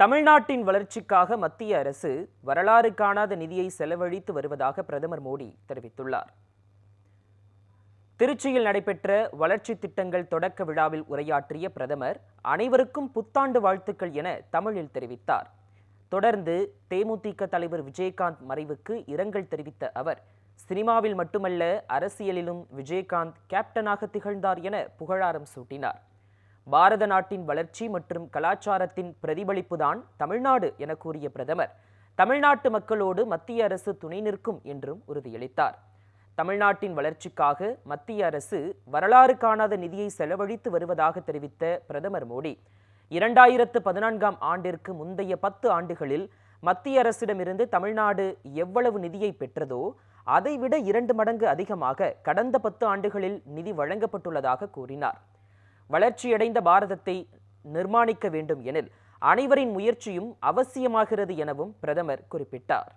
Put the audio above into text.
தமிழ்நாட்டின் வளர்ச்சிக்காக மத்திய அரசு வரலாறு காணாத நிதியை செலவழித்து வருவதாக பிரதமர் மோடி தெரிவித்துள்ளார். திருச்சியில் நடைபெற்ற வளர்ச்சி திட்டங்கள் தொடக்க விழாவில் உரையாற்றிய பிரதமர் அனைவருக்கும் புத்தாண்டு வாழ்த்துக்கள் என தமிழில் தெரிவித்தார். தொடர்ந்து தேமுதிக தலைவர் விஜயகாந்த் மறைவுக்கு இரங்கல் தெரிவித்த அவர் சினிமாவில் மட்டுமல்ல அரசியலிலும் விஜயகாந்த் கேப்டனாக திகழ்ந்தார் என புகழாரம் சூட்டினார். பாரத நாட்டின் வளர்ச்சி மற்றும் கலாச்சாரத்தின் பிரதிபலிப்புதான் தமிழ்நாடு என கூறிய பிரதமர். தமிழ்நாட்டு மக்களோடு மத்திய அரசு துணை நிற்கும் என்றும் உறுதியளித்தார். தமிழ்நாட்டின் வளர்ச்சிக்காக மத்திய அரசு வரலாறு காணாத நிதியை செலவழித்து வருவதாக தெரிவித்த பிரதமர் மோடி இரண்டாயிரத்து பதினான்காம் ஆண்டிற்கு முந்தைய பத்து ஆண்டுகளில் மத்திய அரசிடமிருந்து தமிழ்நாடு எவ்வளவு நிதியை பெற்றதோ அதைவிட இரண்டு மடங்கு அதிகமாக கடந்த பத்து ஆண்டுகளில் நிதி வழங்கப்பட்டுள்ளதாக கூறினார். வளர்ச்சியடைந்த பாரதத்தை நிர்மாணிக்க வேண்டும் எனில் அனைவரின் முயற்சியும் அவசியமாகிறது எனவும் பிரதமர் குறிப்பிட்டார்.